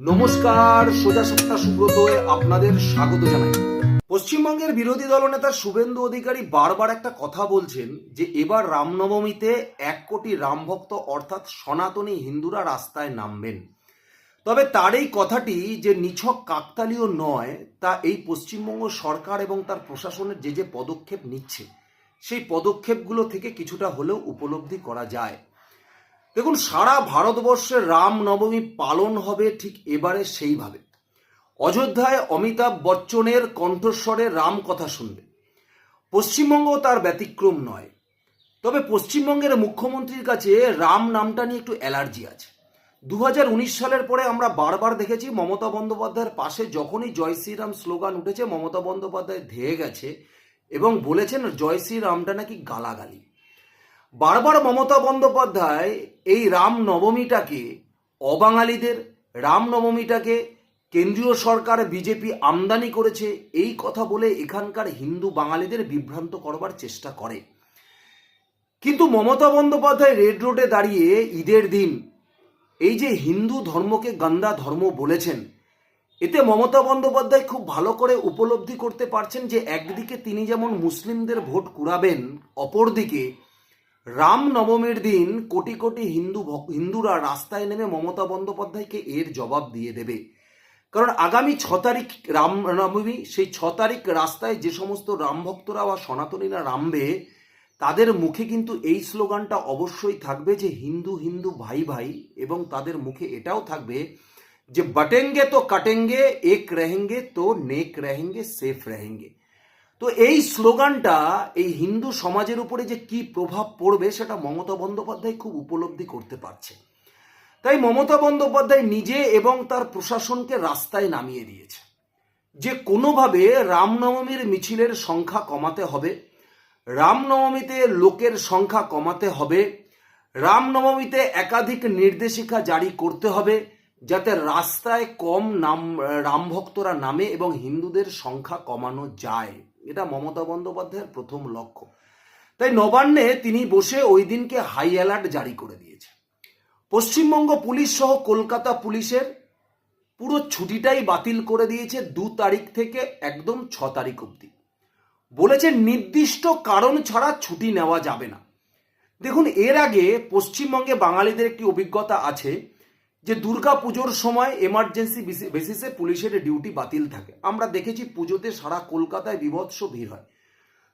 নমস্কার, সোজা সপ্তাহ সুব্রতয়ে আপনাদের স্বাগত জানাই। পশ্চিমবঙ্গের বিরোধী দলনেতা শুভেন্দু অধিকারী বারবার একটা কথা বলছেন যে এবার রামনবমীতে এক কোটি রামভক্ত অর্থাৎ সনাতনী হিন্দুরা রাস্তায় নামবেন। তবে তার এই কথাটি যে নিছক কাকতালীয় নয়, তা এই পশ্চিমবঙ্গ সরকার এবং তার প্রশাসনের যে যে পদক্ষেপ নিচ্ছে, সেই পদক্ষেপগুলো থেকে কিছুটা হলেও উপলব্ধি করা যায়। দেখুন, সারা ভারতবর্ষে রাম নবমী পালন হবে ঠিক এবারে সেইভাবে। অযোধ্যায় অমিতাভ বচ্চনের কণ্ঠস্বরে রাম কথা শুনবে। পশ্চিমবঙ্গ তার ব্যতিক্রম নয়। তবে পশ্চিমবঙ্গের মুখ্যমন্ত্রীর কাছে রাম নামটা নিয়ে একটু অ্যালার্জি আছে। দু হাজার উনিশ সালের পরে আমরা বারবার দেখেছি, মমতা বন্দ্যোপাধ্যায়ের পাশে যখনই জয় শ্রীরাম স্লোগান উঠেছে, মমতা বন্দ্যোপাধ্যায় ধেয়ে গেছে এবং বলেছেন জয় শ্রীরামটা নাকি গালাগালি। বারবার মমতা বন্দ্যোপাধ্যায় এই রাম নবমীটাকে অবাঙালিদের রাম নবমীটাকে কেন্দ্রীয় সরকার, বিজেপি আমদানি করেছে এই কথা বলে এখানকার হিন্দু বাঙালিদের বিভ্রান্ত করবার চেষ্টা করে। কিন্তু মমতা বন্দ্যোপাধ্যায় রেড রোডে দাঁড়িয়ে ঈদের দিন এই যে হিন্দু ধর্মকে গান্দা ধর্ম বলেছেন, এতে মমতা বন্দ্যোপাধ্যায় খুব ভালো করে উপলব্ধি করতে পারছেন যে একদিকে তিনি যেমন মুসলিমদের ভোট কুড়াবেন, অপরদিকে রাম নবমীর দিন কোটি কোটি হিন্দু হিন্দুরা রাস্তায় নেমে মমতা বন্দ্যোপাধ্যায়কে এর জবাব দিয়ে দেবে। কারণ আগামী ছ তারিখ রাম নবমী, সেই ছ তারিখ রাস্তায় যে সমস্ত রাম ভক্তরা বা সনাতনীরা রামবে তাদের মুখে কিন্তু এই স্লোগানটা অবশ্যই থাকবে যে হিন্দু হিন্দু, ভাই ভাই, এবং তাদের মুখে এটাও থাকবে যে, বটেঙ্গে তো কাটেঙ্গে, এক রেহেঙ্গে তো নেক রেহেঙ্গে, সেফ রেহেঙ্গে। তো এই স্লোগানটা এই হিন্দু সমাজের উপরে যে কি প্রভাব পড়বে সেটা মমতা বন্দ্যোপাধ্যায় খুব উপলব্ধি করতে পারছে। তাই মমতা বন্দ্যোপাধ্যায় নিজে এবং তার প্রশাসনকে রাস্তায় নামিয়ে দিয়েছে। যে কোনোভাবে রামনবমীর মিছিলের সংখ্যা কমাতে হবে, রামনবমীতে লোকের সংখ্যা কমাতে হবে, রামনবমীতে একাধিক নির্দেশিকা জারি করতে হবে যাতে রাস্তায় কম নাম, রামভক্তরা নামে এবং হিন্দুদের সংখ্যা কমানো যায়। এটা মমতা বন্দ্যোপাধ্যায়ের প্রথম লক্ষ্য। তাই নবান্নে তিনি বসে ওই দিনকে হাই অ্যালার্ট জারি করে দিয়েছে পশ্চিমবঙ্গ পুলিশ সহ কলকাতা পুলিশের পুরো ছুটিটাই বাতিল করে দিয়েছে দু তারিখ থেকে একদম ছ তারিখ অবধি। বলেছে, নির্দিষ্ট কারণ ছাড়া ছুটি নেওয়া যাবে না। দেখুন, এর আগে পশ্চিমবঙ্গে বাঙালিদের একটি অভিজ্ঞতা আছে যে দুর্গা পুজোর সময় এমার্জেন্সি বেসিসে পুলিশের ডিউটি বাতিল থাকে। আমরা দেখেছি পুজোতে সারা কলকাতায় বিভৎস ভিড় হয়।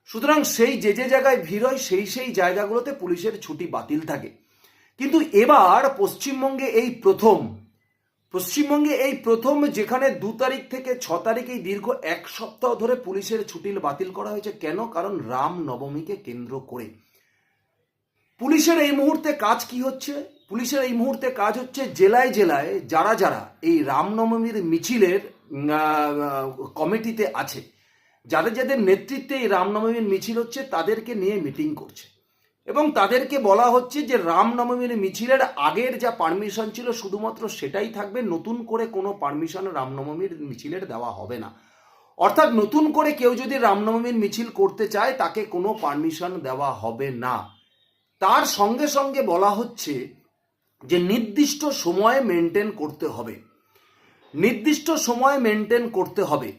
সুতরাং সেই যে যে জায়গায় ভিড় হয়, সেই সেই জায়গাগুলোতে পুলিশের ছুটি বাতিল থাকে। কিন্তু এবার পশ্চিমবঙ্গে এই প্রথম, পশ্চিমবঙ্গে এই প্রথম যেখানে দু তারিখ থেকে ছ তারিখ এই দীর্ঘ এক সপ্তাহ ধরে পুলিশের ছুটি বাতিল করা হয়েছে, কেন? কারণ রাম নবমীকে কেন্দ্র করে। পুলিশের এই মুহূর্তে কাজ কি হচ্ছে? পুলিশের এই মুহূর্তে কাজ হচ্ছে জেলায় জেলায় যারা যারা এই রামনবমীর মিছিলের কমিটিতে আছে, যাদের যাদের নেতৃত্বে এই রামনবমীর মিছিল হচ্ছে তাদেরকে নিয়ে মিটিং করছে। এবং তাদেরকে বলা হচ্ছে যে রামনবমীর মিছিলের আগের যা পারমিশন ছিল শুধুমাত্র সেটাই থাকবে, নতুন করে কোনো পারমিশন রামনবমীর মিছিলের দেওয়া হবে না। অর্থাৎ নতুন করে কেউ যদি রামনবমীর মিছিল করতে চায়, তাকে কোনো পারমিশন দেওয়া হবে না। তার সঙ্গে সঙ্গে বলা হচ্ছে যে নির্দিষ্ট সময়ে মেনটেন করতে হবে। নির্দিষ্ট সময় মেনটেন করতে হবে।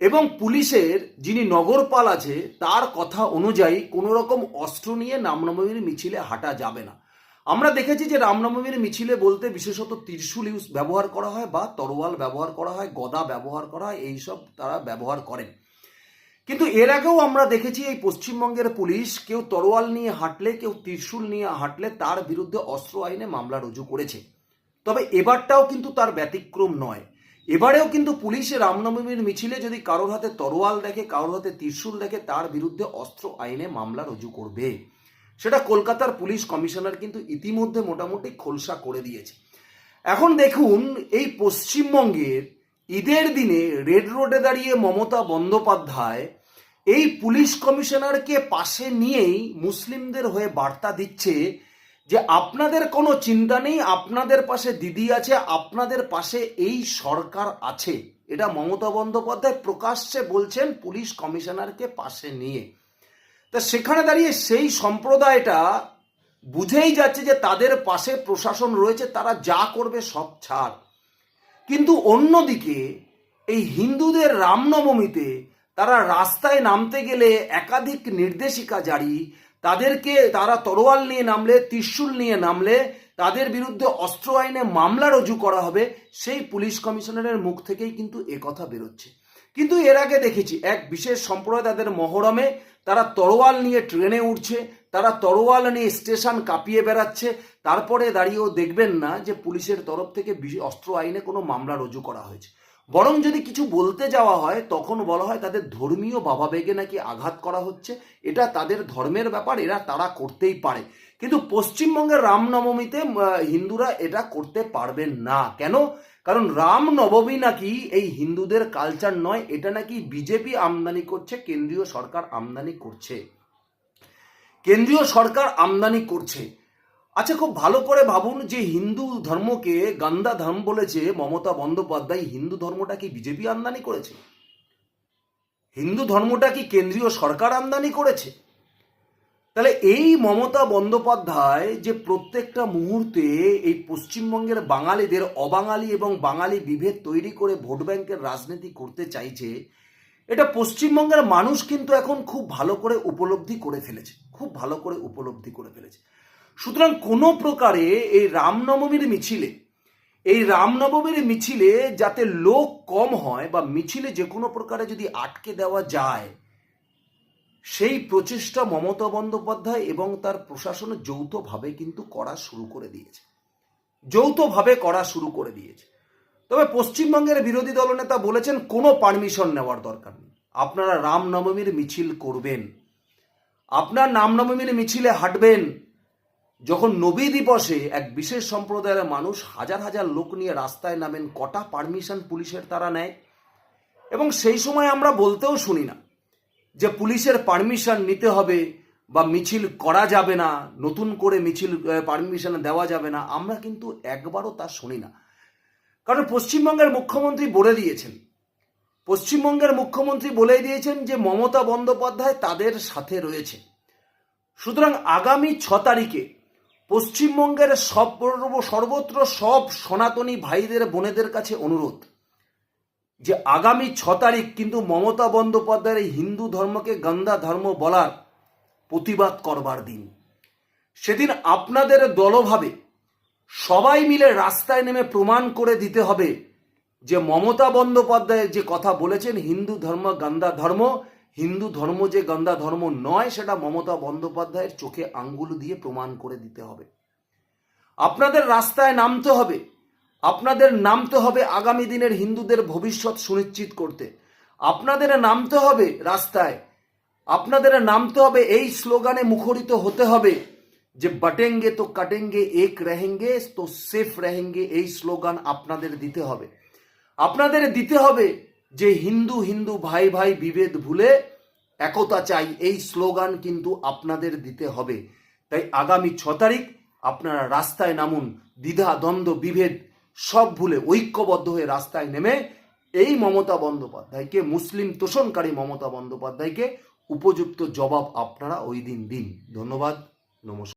এবং পুলিশের যিনি নগরপাল আছে, তার কথা অনুযায়ী কোনো রকম অস্ত্র নিয়ে রামনবমীর মিছিলে হাঁটা যাবে না। আমরা দেখেছি যে রামনবমীর মিছিলে বলতে বিশেষত ত্রিশূল ইউজ ব্যবহার করা হয় বা তরোয়াল ব্যবহার করা হয়, গদা ব্যবহার করা হয়, এইসব তারা ব্যবহার করেন। কিন্তু এর আগেও আমরা দেখেছি এই পশ্চিমবঙ্গের পুলিশ কেউ তরোয়াল নিয়ে হাঁটলে, কেউ ত্রিশূল নিয়ে হাঁটলে তার বিরুদ্ধে অস্ত্র আইনে মামলা রুজু করেছে। তবে এবারটাও কিন্তু তার ব্যতিক্রম নয়। এবারেও কিন্তু পুলিশ রামনবমীর মিছিলে যদি কারোর হাতে তরোয়াল দেখে, কারোর হাতে ত্রিশূল দেখে, তার বিরুদ্ধে অস্ত্র আইনে মামলা রুজু করবে। সেটা কলকাতার পুলিশ কমিশনার কিন্তু ইতিমধ্যে মোটামুটি খোলসা করে দিয়েছে। এখন দেখুন, এই পশ্চিমবঙ্গের ঈদের দিনে রেড রোডে দাঁড়িয়ে মমতা বন্দ্যোপাধ্যায় এই পুলিশ কমিশনারকে পাশে নিয়েই মুসলিমদের হয়ে বার্তা দিচ্ছে যে আপনাদের কোনো চিন্তা নেই, আপনাদের পাশে দিদি আছে, আপনাদের পাশে এই সরকার আছে। এটা মমতা বন্দ্যোপাধ্যায় প্রকাশ্যে বলছেন পুলিশ কমিশনারকে পাশে নিয়ে। তা সেখানে দাঁড়িয়ে সেই সম্প্রদায়টা বুঝেই যাচ্ছে যে তাদের পাশে প্রশাসন রয়েছে, তারা যা করবে সব ছাড়। কিন্তু অন্যদিকে এই হিন্দুদের রামনবমীতে তারা রাস্তায় নামতে গেলে একাধিক নির্দেশিকা জারি, তাদেরকে তারা তরোয়াল নিয়ে নামলে, ত্রিশূল নিয়ে নামলে, তাদের বিরুদ্ধে অস্ত্র আইনে মামলা রুজু করা হবে, সেই পুলিশ কমিশনারের মুখ থেকেই কিন্তু একথা বেরোচ্ছে। কিন্তু এর আগে দেখেছি, এক বিশেষ সম্প্রদায় তাদের মহরমে তারা তরোয়াল নিয়ে ট্রেনে উঠছে তারা তরোয়াল নিয়ে স্টেশন কাঁপিয়ে বেড়াচ্ছে। তারপরে দাঁড়িয়েও দেখবেন না যে পুলিশের তরফ থেকে অস্ত্র আইনে কোনো মামলা রুজু করা হয়েছে। বরং যদি কিছু বলতে যাওয়া হয়, তখন বলা হয় তাদের ধর্মীয় ভাবাবেগে নাকি আঘাত করা হচ্ছে। এটা তাদের ধর্মের ব্যাপার, এরা তারা করতেই পারে। কিন্তু পশ্চিমবঙ্গের রামনবমীতে হিন্দুরা এটা করতে পারবেন না। কেন? কারণ রামনবমী নাকি এই হিন্দুদের কালচার নয়, এটা নাকি বিজেপি আমদানি করছে, কেন্দ্রীয় সরকার আমদানি করছে। কেন্দ্রীয় সরকার আমদানি করছে। আচ্ছা খুব ভালো করে ভাবুন যে হিন্দু ধর্মকে গান্দা ধর্ম বলেছে, মমতা বন্দ্যোপাধ্যায়, হিন্দু ধর্মটা কি বিজেপি আমদানি করেছে? হিন্দু ধর্মটা কি কেন্দ্রীয় সরকার আমদানি করেছে? তাহলে এই মমতা বন্দ্যোপাধ্যায় যে প্রত্যেকটা মুহূর্তে এই পশ্চিমবঙ্গের বাঙালিদের অবাঙালি এবং বাঙালি বিভেদ তৈরি করে ভোট ব্যাংকের রাজনীতি করতে চাইছে এটা পশ্চিমবঙ্গের মানুষ কিন্তু এখন খুব ভালো করে উপলব্ধি করে ফেলেছে, খুব ভালো করে উপলব্ধি করে ফেলেছে। সুতরাং কোনো প্রকারে এই রামনবমীর মিছিলে, এই রামনবমীর মিছিলে যাতে লোক কম হয় বা মিছিলে যে কোনো প্রকারে যদি আটকে দেওয়া যায়, সেই প্রচেষ্টা মমতা বন্দ্যোপাধ্যায় এবং তার প্রশাসন যৌথভাবে কিন্তু করা শুরু করে দিয়েছে। যৌথভাবে করা শুরু করে দিয়েছে। তবে পশ্চিমবঙ্গের বিরোধী দলনেতা বলেছেন, কোনো পারমিশন নেওয়ার দরকার নেই। আপনারা রামনবমীর মিছিল করবেন। আপনার রামনবমীর মিছিলে হাঁটবেন। যখন নবী দিবসে এক বিশেষ সম্প্রদায়ের মানুষ হাজার হাজার লোক নিয়ে রাস্তায় নামেন, কটা পারমিশন পুলিশের তারা নেয়? এবং সেই সময় আমরা বলতেও শুনি না যে পুলিশের পারমিশন নিতে হবে বা মিছিল করা যাবে না, নতুন করে মিছিল পারমিশন দেওয়া যাবে না। আমরা কিন্তু একবারও তা শুনি না। কারণ পশ্চিমবঙ্গের মুখ্যমন্ত্রী বলে দিয়েছেন। পশ্চিমবঙ্গের মুখ্যমন্ত্রী বলে দিয়েছেন যে মমতা বন্দ্যোপাধ্যায় তাদের সাথে রয়েছে। সুতরাং আগামী ছ তারিখে পশ্চিমবঙ্গের সব সর্বত্র সব সনাতনী ভাইদের, বোনেদের কাছে অনুরোধ যে আগামী ছ তারিখ কিন্তু মমতা বন্দ্যোপাধ্যায়ের এই হিন্দু ধর্মকে গন্ধা ধর্ম বলার প্রতিবাদ করবার দিন। সেদিন আপনাদের দলভাবে সবাই মিলে রাস্তায় নেমে প্রমাণ করে দিতে হবে যে মমতা বন্দ্যোপাধ্যায় যে কথা বলেছেন, হিন্দু ধর্ম গান্দা ধর্ম, হিন্দু ধর্ম যে গান্দা ধর্ম নয়, সেটা মমতা বন্দ্যোপাধ্যায়ের চোখে আঙ্গুল দিয়ে প্রমাণ করে দিতে হবে। আপনাদের রাস্তায় নামতে হবে, আপনাদের নামতে হবে আগামী দিনের হিন্দুদের ভবিষ্যৎ সুনিশ্চিত করতে। আপনাদের নামতে হবে রাস্তায়, আপনাদের নামতে হবে এই স্লোগানে মুখরিত হতে হবে। যে বটেঙ্গে তো কাটেঙ্গে, এক রেহেঙ্গে, তো সেফ রেহেঙ্গে এই স্লোগান আপনাদের দিতে হবে। আপনাদের দিতে হবে যে হিন্দু হিন্দু ভাই ভাই বিভেদ ভুলে একতা চাই, এই স্লোগান কিন্তু আপনাদের দিতে হবে। তাই আগামী ছ তারিখ আপনারা রাস্তায় নামুন, দ্বিধা, দ্বন্দ্ব, বিভেদ সব ভুলে ঐক্যবদ্ধ হয়ে রাস্তায় নেমে এই মমতা বন্দ্যোপাধ্যায়কে, মুসলিম তোষণকারী মমতা বন্দ্যোপাধ্যায়কে উপযুক্ত জবাব আপনারা ওই দিন দিন। ধন্যবাদ, নমস্কার।